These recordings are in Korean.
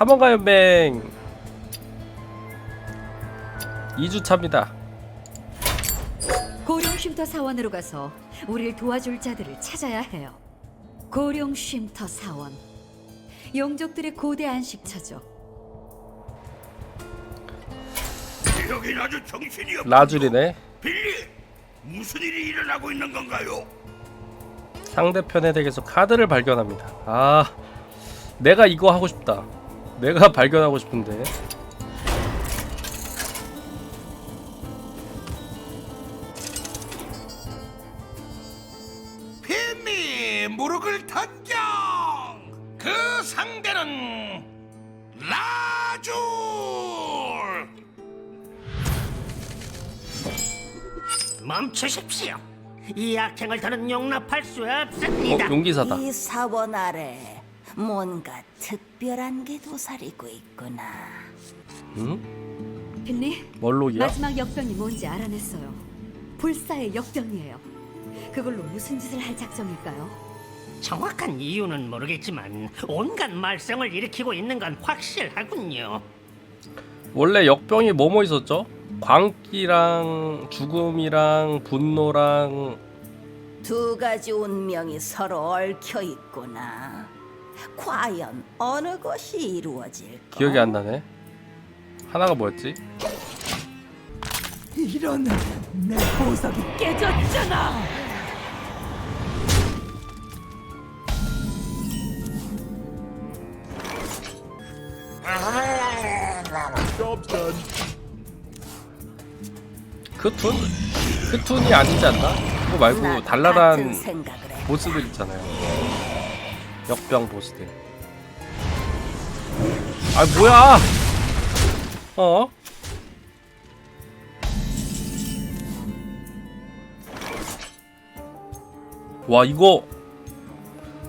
탐험가 연맹 2주 차입니다. 고령 쉼터 사원으로 가서 우리를 도와줄 자들을 찾아야 해요. 고령 쉼터 사원. 용족들의 고대 안식처죠. 여긴 아주 정신이 없. 라줄이네. 빌리, 무슨 일이 일어나고 있는 건가요? 상대편의 덱에서 카드를 발견합니다. 아, 내가 이거 하고 싶다. 내가 발견하고 싶은데. 뱀미 무릎을 던져. 그 상대는 라줄. 멈추십시오. 이 악행을 더는 용납할 수 어, 없습니다. 용기사다. 이 사원 아래 뭔가 특별한 게 도사리고 있구나. 응? 빌리, 멀록이야? 마지막 역병이 뭔지 알아냈어요. 불사의 역병이에요. 그걸로 무슨 짓을 할 작정일까요? 정확한 이유는 모르겠지만 온갖 말썽을 일으키고 있는 건 확실하군요. 원래 역병이 뭐뭐 있었죠? 광기랑 죽음이랑 분노랑 두 가지 운명이 서로 얽혀 있구나. 과연 어느 것이 이루어질까? 기억이 안 나네. 하나가 뭐였지? 이런 내 보석이 깨졌잖아. 그 툰? 그 툰이 아니지 않나? 그거 말고 달랄한 해. 보스들 있잖아요. 역병 보스들. 아 뭐야? 어? 와 이거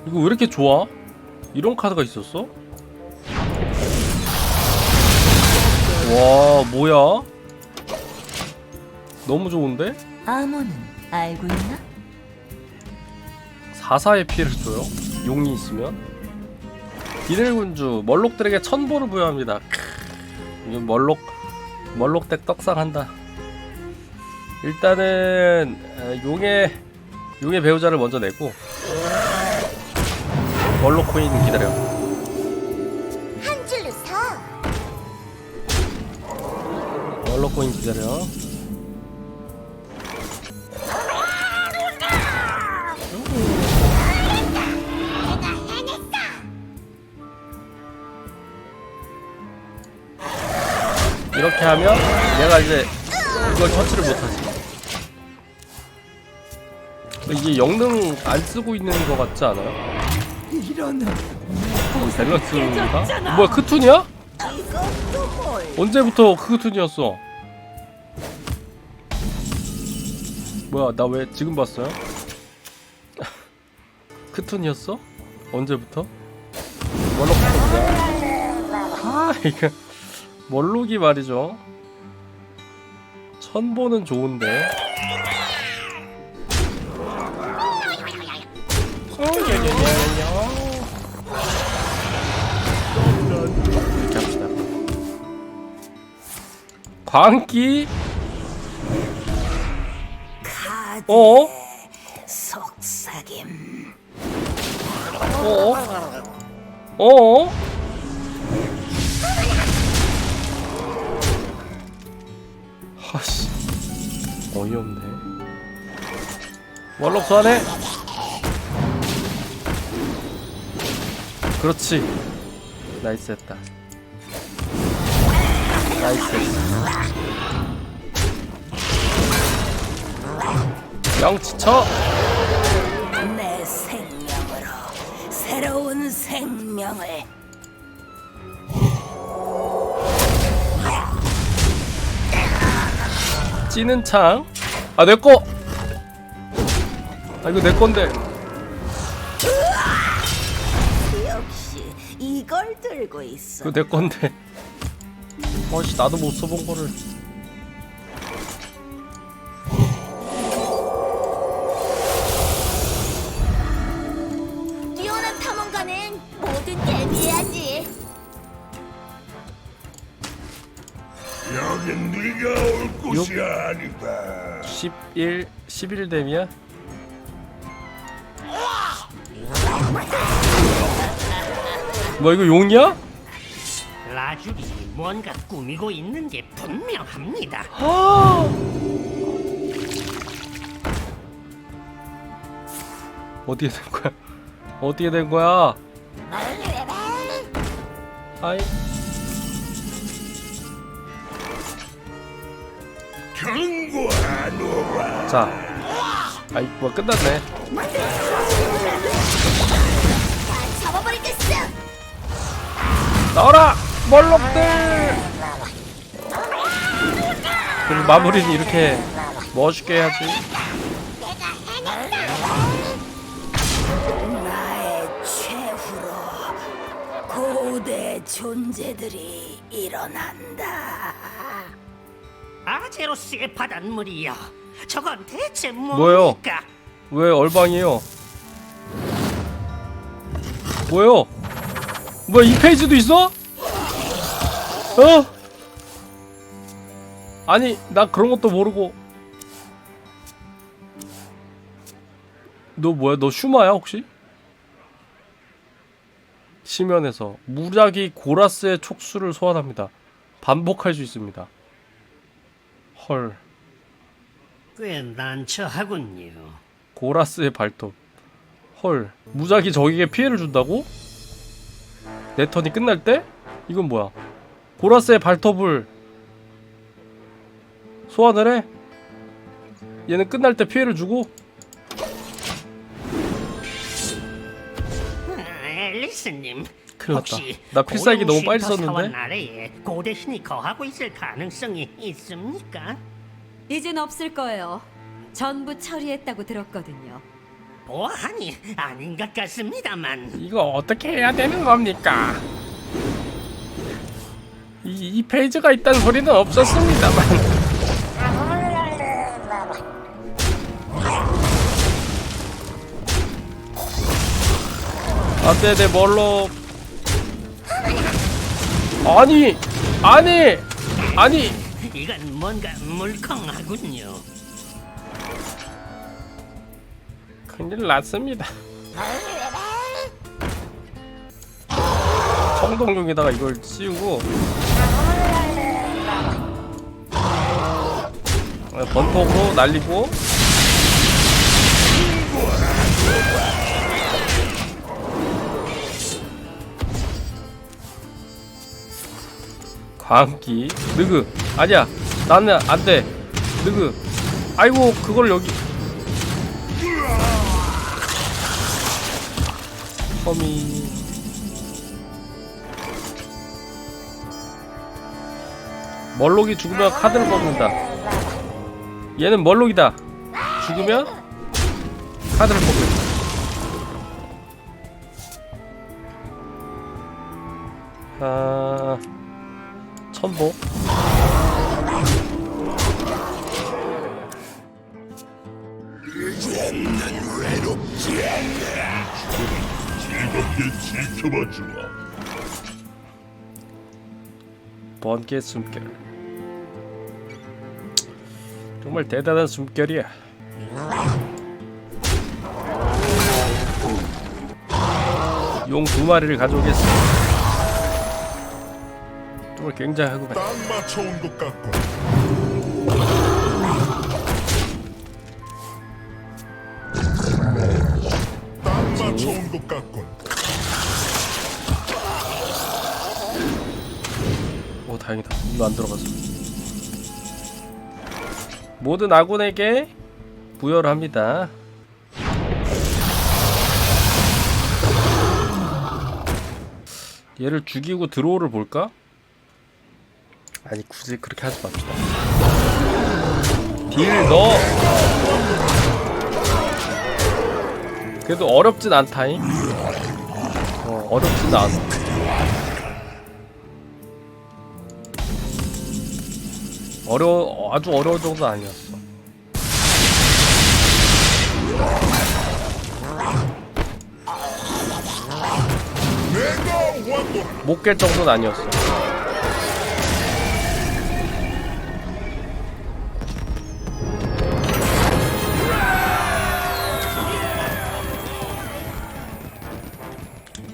이거 왜 이렇게 좋아? 이런 카드가 있었어? 와 뭐야? 너무 좋은데? 암호는 알고 있나? 4사의 피해를 줘요. 용이 있으면. 비늘군주 멀록들에게 천보를 부여합니다. 크, 멀록 멀록댁 떡상한다. 일단은 어, 용의 용의 배우자를 먼저 내고 멀록 코인 기다려. 한 줄로 서. 멀록 코인 기다려. 이렇게 하면 내가 이제 이걸 처치를 못하지. 이게 영능 안 쓰고 있는 것 같지 않아요? 이런 밸런스가? 뭐야 크툰이야? 뭘? 언제부터 크툰이었어? 뭐야 나 왜 지금 봤어요? 크툰이었어? 언제부터? 멀록부터 아 이거 멀록이 말이죠 천보는 좋은데 이렇게 합시다 광기 어? 속삭임. 어? 어? 어이없네 월록 소환해 그렇지. 나이스 했다. 나이스 했다 영치 쳐. 내 생명으로 새로운 생명을. 찌는 창. 아, 내 거. 아, 이거 내 건데. 역시 이걸 들고 있어. 이거 내 건데. 어씨, 나도 못 써본 거를. 11 11뎀이야? 뭐 이거 용이야? 라줄이 뭔가 꾸미고 있는 게 분명합니다. 어떻게 된 거야? 어떻게 된 거야? 아이 자 아이 뭐 끝났네. 나와라 멀록들! 그리고 마무리는 이렇게 멋있게 해야지. 나의 최후로 고대 존재들이 일어난다. 아제로스의 바닷물이여. 저건 대체 뭐요? 뭡니까? 왜 얼방이에요? 뭐요? 뭐야 이 페이지도 있어? 어? 아니 나 그런 것도 모르고 너 뭐야 너 슈마야 혹시? 시면에서 무작위 고라스의 촉수를 소환합니다 반복할 수 있습니다 헐 꽤 난처하군요. 고라스의 발톱. 헐, 무작위 적에게 피해를 준다고? 내 턴이 끝날 때? 이건 뭐야? 고라스의 발톱을 소환을 해? 얘는 끝날 때 피해를 주고? 음, 앨리스님. 큰일 났다. 혹시 나 필살기 너무 빨리 썼는데? 사원 아래에 고대 신이 거하고 있을 가능성이 있습니까? 이젠 없을 거예요. 전부 처리했다고 들었거든요. 보아하니 아닌 것 같습니다만 이거 어떻게 해야 되는 겁니까? 이, 이 페이지가 있다는 소리는 없었습니다만. 안돼 내 멀로 아니 아니 아니. 이건 뭔가 물컹하군요. 큰일 났습니다. 청동용에다가 이걸 씌우고. 어, 번폭으로 날리고 광기 느그. 아니야. 나는 안돼. 느그. 아이고 그걸 여기. 허미. 멀록이 죽으면 카드를 뽑는다. 얘는 멀록이다. 죽으면 카드를 뽑는다. 아 천복 즐겁게 지켜봐 주마. 번개 숨결. 정말 대단한 숨결이야. 용 두 마리를 가져오겠어 정말 굉장하구만 딱 맞춰온 것 같군. 딱 맞춰온 것 같군. 오 다행이다 이거 안 들어가서 모든 아군에게 부여를 합니다 얘를 죽이고 드로우를 볼까? 아니 굳이 그렇게 하지 맙시다 딜 넣어 그래도 어렵진 않다잉 어 어렵진 않아 어려 아주 어려운 정도는 아니었어. 못 깰 정도는 아니었어.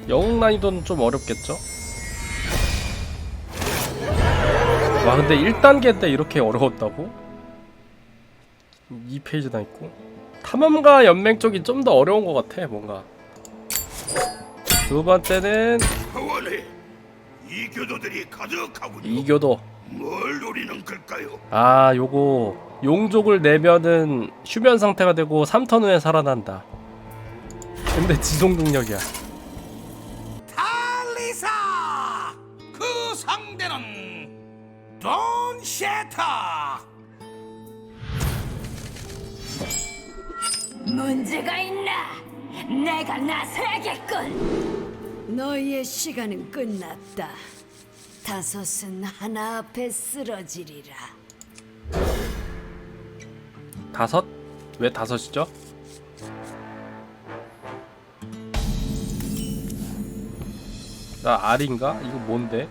영웅 난이도는 좀 어렵겠죠? 와 근데 1단계 때 이렇게 어려웠다고? 2페이지 나 있고 탐험가 연맹 쪽이 좀 더 어려운 것 같아 뭔가 두 번째는 하원에 이 교도들이 가득하군요. 이교도 뭘 노리는 걸까요? 아 요거 용족을 내면은 휴면 상태가 되고 3턴 후에 살아난다 근데 지속 능력이야 돈 셰터! 문제가 있나? 내가 나서야겠군. 너희의 시간은 끝났다. 다섯은 하나 앞에 쓰러지리라. 다섯? 왜 다섯이죠? 나 알인가? 이거 뭔데?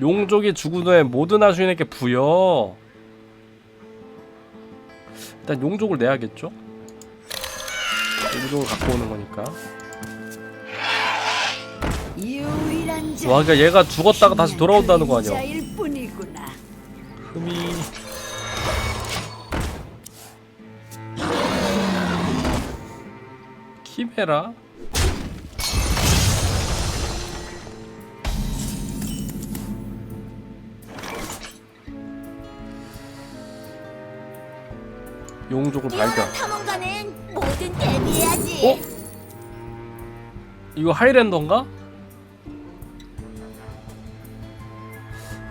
용족이 죽은 후에 모든 하수인에게 부여 일단 용족을 내야겠죠? 용족을 갖고 오는 거니까. 와 그러니까 얘가 죽었다가 다시 돌아온다는 거 아니야. 흠이 키메라 용족을 발견 탐험가는 뭐든 대비해야지. 어? 이거 하이랜더인가?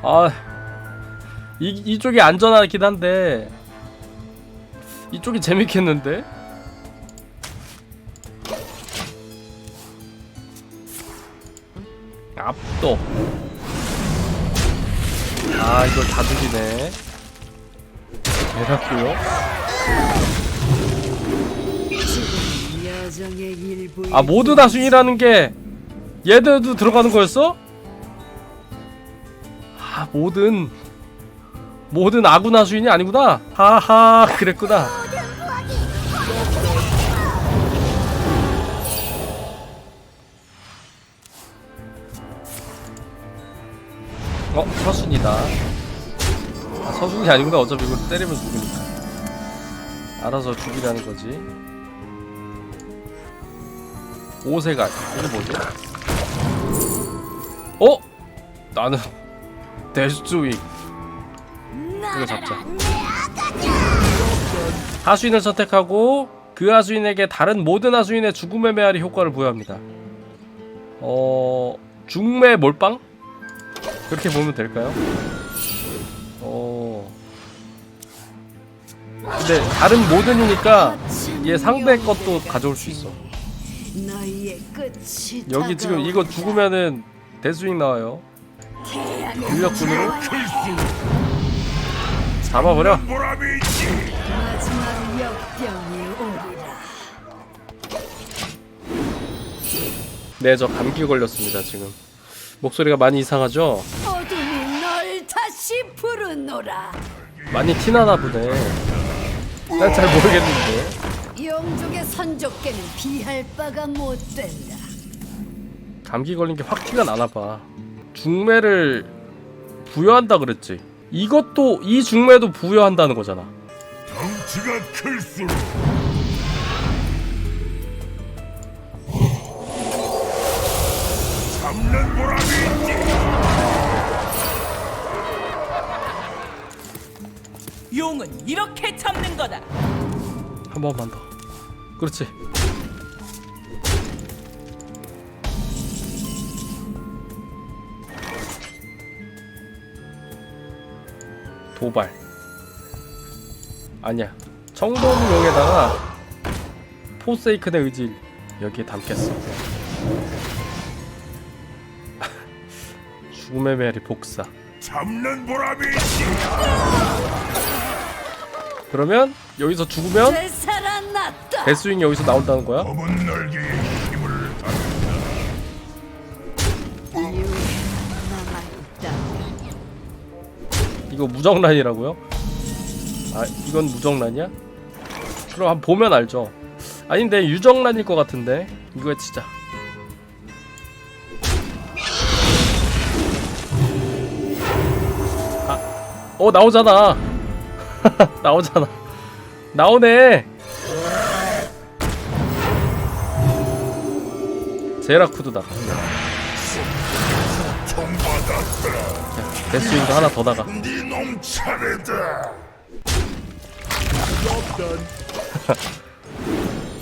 아, 이, 이쪽이 안전하긴 한데 이쪽이 재밌겠는데? 압도 아 이걸 다 죽이네 대략고요. 아 모든 하수인이라는 게 얘들도 들어가는 거였어? 아 모든 모든 아군 하수인이 아니구나. 하하 그랬구나. 어 서순이다. 아 서순이 아니구나. 어차피 이거 때리면 죽으니까 알아서 죽이라는 거지 오세가 이게 뭐지? 어? 나는 데스트윅 이거 잡자 하수인을 선택하고 그 하수인에게 다른 모든 하수인의 죽음의 메아리 효과를 부여합니다 어... 중매 몰빵? 그렇게 보면 될까요? 근데 다른 모든이니까 얘 상대 것도 가져올 수 있어 여기 지금 이거 죽으면은 대스윙 나와요. 인력군으로 잡아버려. 네, 저 감기 걸렸습니다 지금. 목소리가 많이 이상하죠? 많이 티나나 보네. 난잘 모르겠는데. 영족의 선족계는 비할 바가 못 된다. 감기 걸린 게 확 티가 나나 봐. 중매를 부여한다 그랬지. 이것도 이 중매도 부여한다는 거잖아. 덩치가 클수록 잡는 보람이 있지! 용은 이렇게 잡는 거다. 한 번만 더. 그렇지. 도발. 아니야. 청동용에다가 포세이큰의 의지 여기에 담겠어. 죽음의 메리 복사. 잡는 보람이 있지! 그러면 여기서 죽으면 배스윙 여기서 나온다는 거야? 이거 무정란이라고요? 아 이건 무정란이야? 그럼 한번 보면 알죠. 아닌데 유정란일 것 같은데 이거 진짜. 아, 어 나오잖아. 나오잖아 나오네 제라쿠드다 총받았다. 데스윙도 하나 더 나가.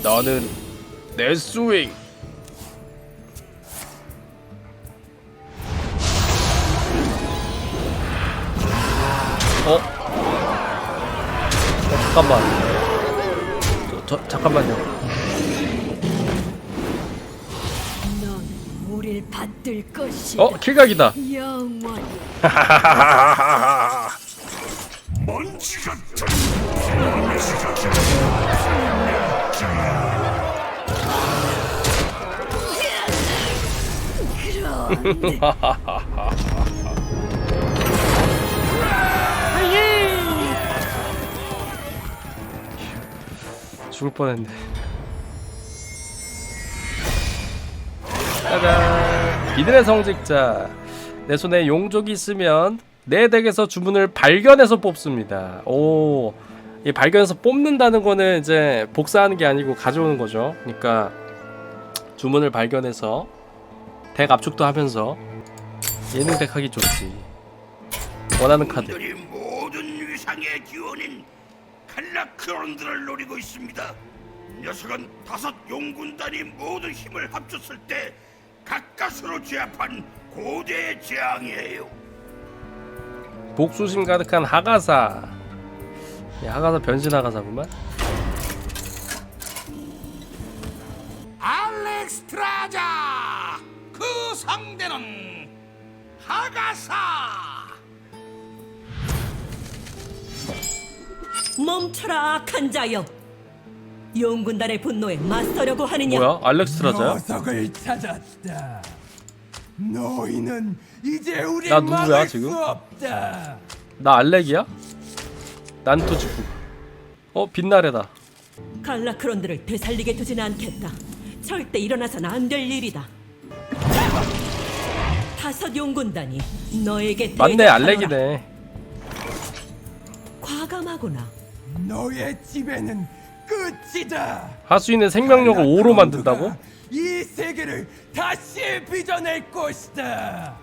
나는 내 스윙 어? 어 잠깐만 저, 저 잠깐만요 넌 우릴 받들 것이다. 어 킬각이다 영원히. 먼지 같은 먼지 같은 죽을 뻔했네. 짜잔. 비늘의 성직자. 내 손에 용족이 있으면 내 덱에서 주문을 발견해서 뽑습니다. 오, 이 발견해서 뽑는다는 거는 이제 복사하는 게 아니고 가져오는 거죠. 그러니까 주문을 발견해서 덱 압축도 하면서 예능 덱 하기 좋지. 원하는 카드 들이 모든 위상의 기원인 칼라크론들을 노리고 있습니다. 녀석은 다섯 용군단이 모든 힘을 합쳤을 때 가까스로 제압한 고대의 재앙이에요. 복수심 가득한 하가사 야, 하가사 변신 하가사구만 알렉스트라자 그 상대는 하가사 멈춰라 악한 자여. 용군단의 분노에 맞서려고 하느냐? 뭐야 알렉스트라자야? 녀석을 찾았다. 너희는 이제 우리 나 누구야, 막을 지금? 수 없다. 나 알렉이야? 난토 직구 어 빛나래다 갈라크론들을 되살리게 두지는 않겠다. 절대 일어나선 안 될 일이다. 다섯 용군단이 너에게 맞네 대적하노라. 알렉이네 과감하구나. 너의 집에는 끝이다. 하수인의 생명력을 5로 만든다고? 이 세계를 다시 빚어낼 것이다.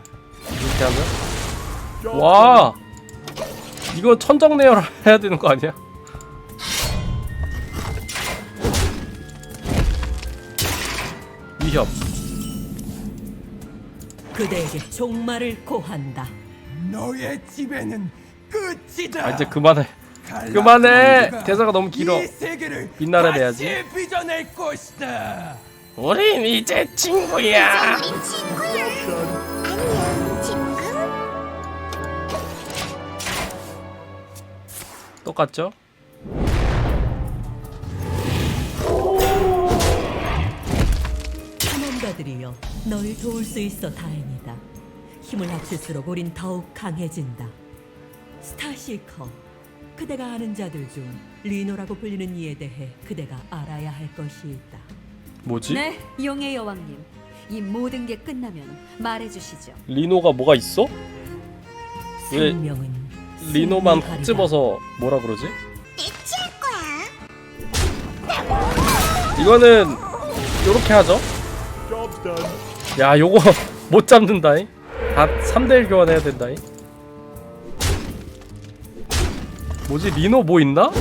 이렇게 하면? 와 이거 천정내열 해야 되는 거 아니야? 위협 그대에게 종말을 고한다. 너의 집에는 끝이다. 아 이제 그만해 그만해! 대사가 너무 길어. 빛나래 내야지. 다시 빚어낼 것이다. 우린 이제 친구야 우린 친구야. 안녕, 친구. 똑같죠? 탐험가들이여, 널 도울 수 있어 다행이다. 힘을 합칠수록 우린 더욱 강해진다. 스타시커, 그대가 아는 자들 중 리노라고 불리는 이에 대해 그대가 알아야 할 것이 있다. 뭐지? 네, 용의 여왕님. 이 모든 게 끝나면 말해주시죠. 리노가 뭐가 있어? 왜 생명은 리노만 승리하리라. 콕 집어서 뭐라 그러지? 대치할 거야. 이거는 요렇게 하죠. 야, 요거 못 잡는다잉. 다 3대1 교환해야 된다잉. 뭐지? 리노 뭐 있나?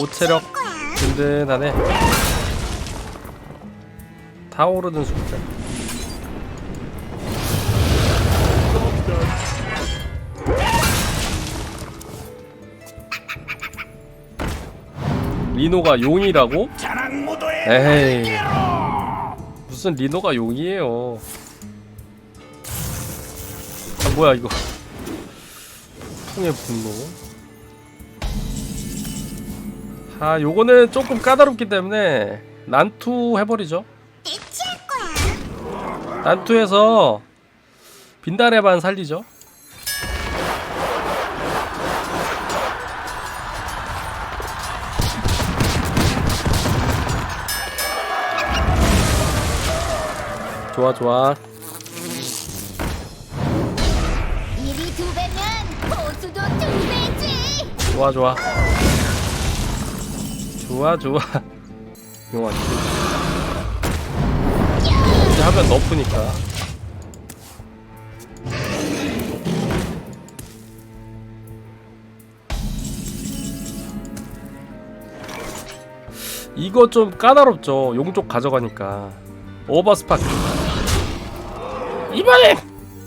오체력 든든하네. 타오르는 숫자. 리노가 용이라고? 에이 무슨 리노가 용이에요 아 뭐야 이거? 풍의 분노? 아 요거는 조금 까다롭기 때문에 난투 해버리죠. 난투해서 빈달에만 살리죠. 좋아 좋아 좋아 좋아. 좋아 좋아. 용환 이제 하면 너프니까. 이거 좀 까다롭죠. 용쪽 가져가니까. 오버스파크 이번엔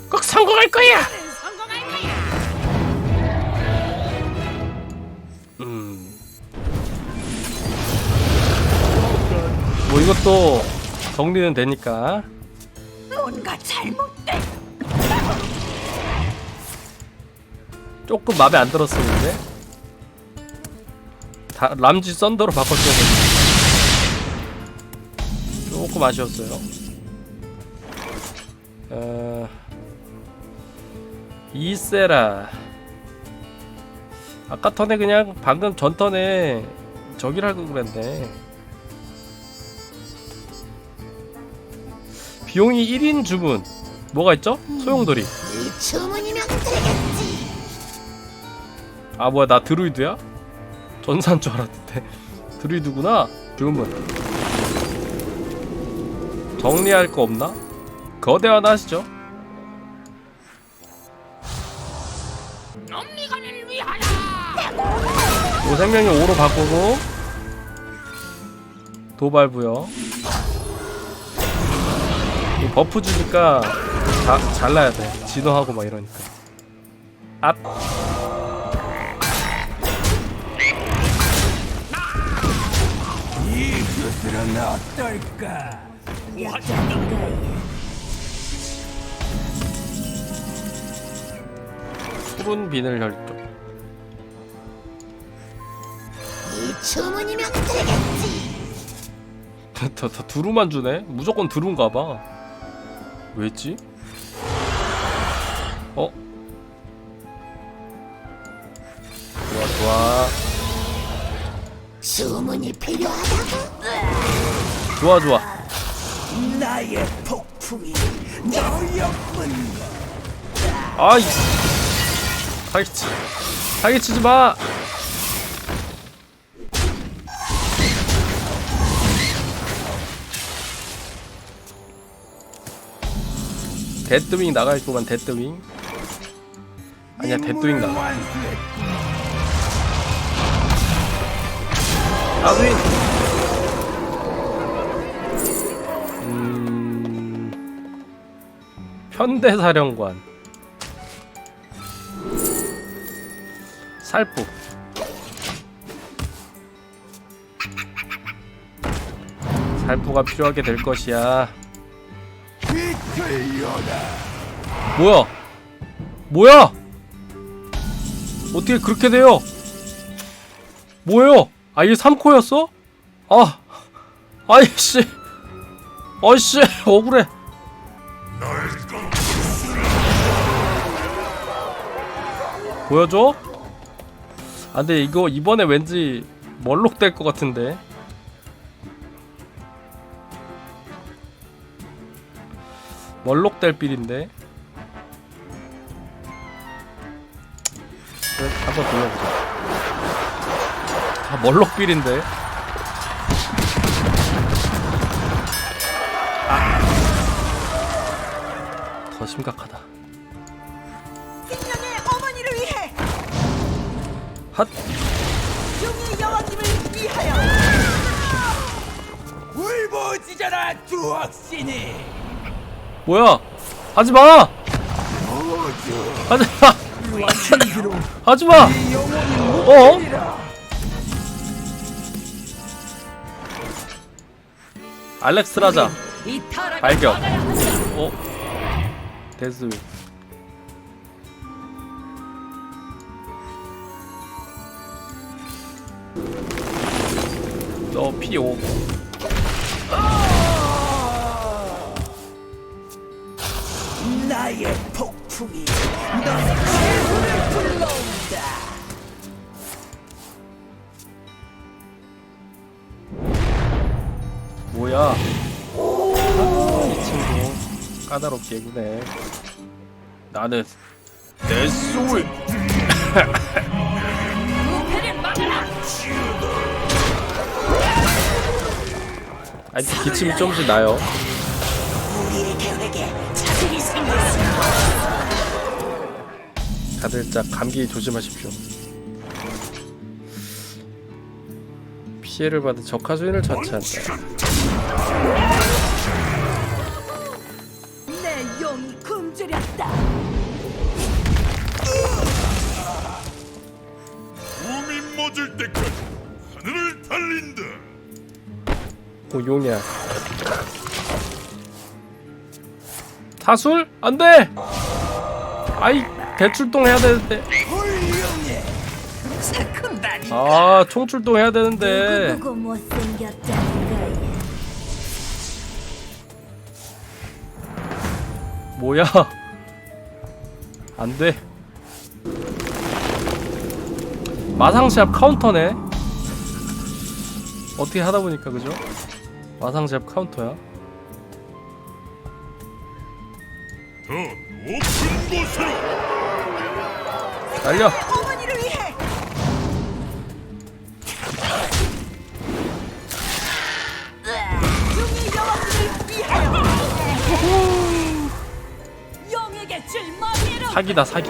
꼭 성공할 거야 뭐 이것도 정리는 되니까. 뭔가 잘못된 조금 마음에 안 들었었는데. 다 람지 썬더로 바꿨어야 되는데 조금 아쉬웠어요. 어... 이세라. 아까 턴에 그냥 방금 전 턴에 저기라고 그랬네 비용이 1인 주문. 뭐가 있죠? 소용돌이. 이 주문이면 되겠지. 아 뭐야 나 드루이드야? 전사인 줄 알았는데. 드루이드구나. 주문. 정리할 거 없나? 거대한 하시죠. 요 생명이 5로 바꾸고. 도발 부여 이 버프 주니까 자, 잘라야 돼 진화하고 막 이러니까 앞이 구슬은 어떨까? 푸른 비늘 혈족 이 주문이면 되겠지. 더, 더 두루만 주네? 무조건 두루인가 봐. 왜지? 어? 좋아 좋아 주문이 필요하다고? 좋아 좋아 나의 폭풍이 너였군. 아이 사기치 사기치지 마 데드윙 나가 있구만 데드윙 아니야 데드윙 나가. 아스윈 음 현대사령관 살프 살프가 필요하게 될 것이야. 뭐야? 뭐야? 어떻게 그렇게 돼요? 뭐예요? 아 이게 3코였어? 아 아이씨. 아이씨 억울해. 보여줘? 아 근데 이거 이번에 왠지 멀록 될 것 같은데 멀록 될 빌인데. 그래, 한번 돌려보자. 다 멀록 빌인데. 아. 더 심각하다. 생명의 어머니를 위해! 핫! 용의 여왕님을 위하여! 울부짖어라 두억신이. 뭐야? 하지 마! 하지 마! 하지 마! 어? 알렉스 라자. 발견. 어? 데스윙 너 P5 나의 폭풍이 너의 최후를 불러온다. 뭐야? 이 친구 까다롭게 구네. 나는 내 소울. 아니 기침이 조금씩 나요. 다들 짝 감기 조심하십시오. 피해를 받은 적하수인을 처치한다. 내 용이 굶주렸다. 몸이 멎을 때까지 하늘을 달린다. 오 용이야. 사술? 안 돼! 아이 대출동 해야 되는데. 아 총출동 해야 되는데. 누구 못생겼다는 거야 뭐야? 안 돼. 마상시합 카운터네. 어떻게 하다 보니까 그죠? 마상시합 카운터야. 더 높은 곳으로 날려. 줄머리로 사기다 사기.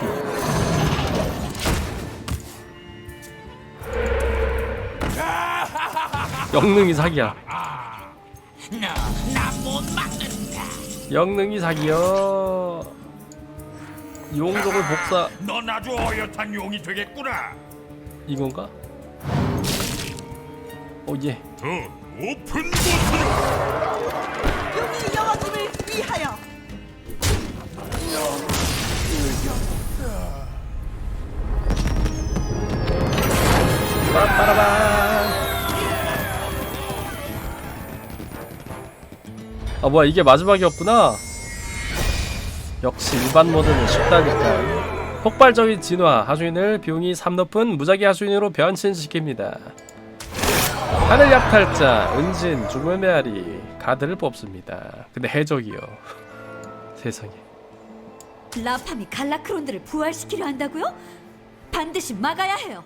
영능이 사기야. 영능이 사기요. 용족을 복사 넌 아주 어엿한 용이 되겠구나. 이건가? 오 예. 더 높은 곳으로 용이 영어님을 위하여 빠빠라밤. 아 뭐야 이게 마지막이었구나. 역시 일반 모드는 쉽다니까. 폭발적인 진화 하수인을 비용이 3 높은 무작위 하수인으로 변신시킵니다. 하늘 약탈자, 은진, 죽음의 메아리, 가드를 뽑습니다. 근데 해적이요. 세상에. 라팜이 갈라크론드를 부활시키려 한다고요? 반드시 막아야 해요.